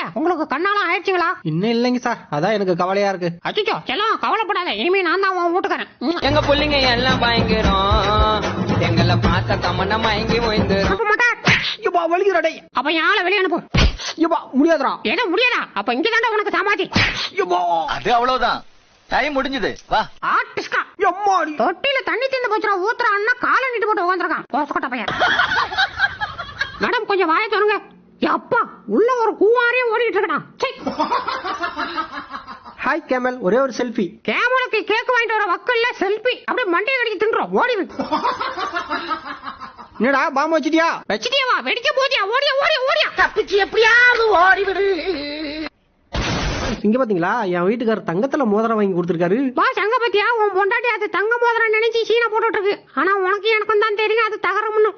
சொல்லுங்க. உங்களுக்கு கண்ணாலாம் ஆயிடுச்சுங்களா? இன்னும் இல்லைங்க சார். அதான் எனக்கு கவலையா இருக்கு. அச்சோ செல்லம் கவலைப்படாத. இனிமே நான் தான் உன் வீட்டுக்காரன். எங்க புள்ளைங்க எல்லாம் பயங்கரம். எங்களை பார்த்த தமன்னா மயங்கி ஓய்ந்துரும் வலிக்கிறடை அப்ப ஆளை வெளியே அனுப்பு. எப்பா முடியாதுடா. ஏன்னா முடியாதா? அப்ப இங்க தாண்டா உனக்கு சமாதி எப்பா அது அவ்வளவுதான். டைம் முடிஞ்சது. வா. ஆர்டிஸ்டா. எம்மாடி. தொட்டில தண்ணி தின்னு போச்சுடா ஊத்துறான்னா காலை நீட்டு போட்டு உட்காந்துருக்கான் போசக்கட்ட பையன். மேடம் கொஞ்சம் வாய தருங்க அப்பா உள்ள ஒரு கூவாரே ஓடிட்டு இருக்கடா. ஹாய் கேமல் ஒரே ஒரு செல்ஃபி கேமலுக்கு கேக் வாங்கிட்டு வர வக்கல்ல செல்ஃபி அப்படியே மண்டையை கடிச்சு தின்றோம். ஓடி என்னடா பாம்பு வச்சிட்டியா? வச்சுட்டியவா வெடிக்க போதியா? ஓடியா ஓடியா ஓடியா. தப்பிச்சு எப்படியாவது ஓடி விடு. இங்க பாத்தீங்களா? என் வீட்டுக்காரர் தங்கத்துல மோதிரம் வாங்கி கொடுத்துருக்காரு. பாஸ் அங்க பாத்தியா? உன் பொண்டாட்டி அது தங்க மோதிரம் நினைச்சு சீனை போட்டுட்டு இருக்கு. ஆனா உனக்கு எனக்கும் தான் தெரியும் அது தகரம்னு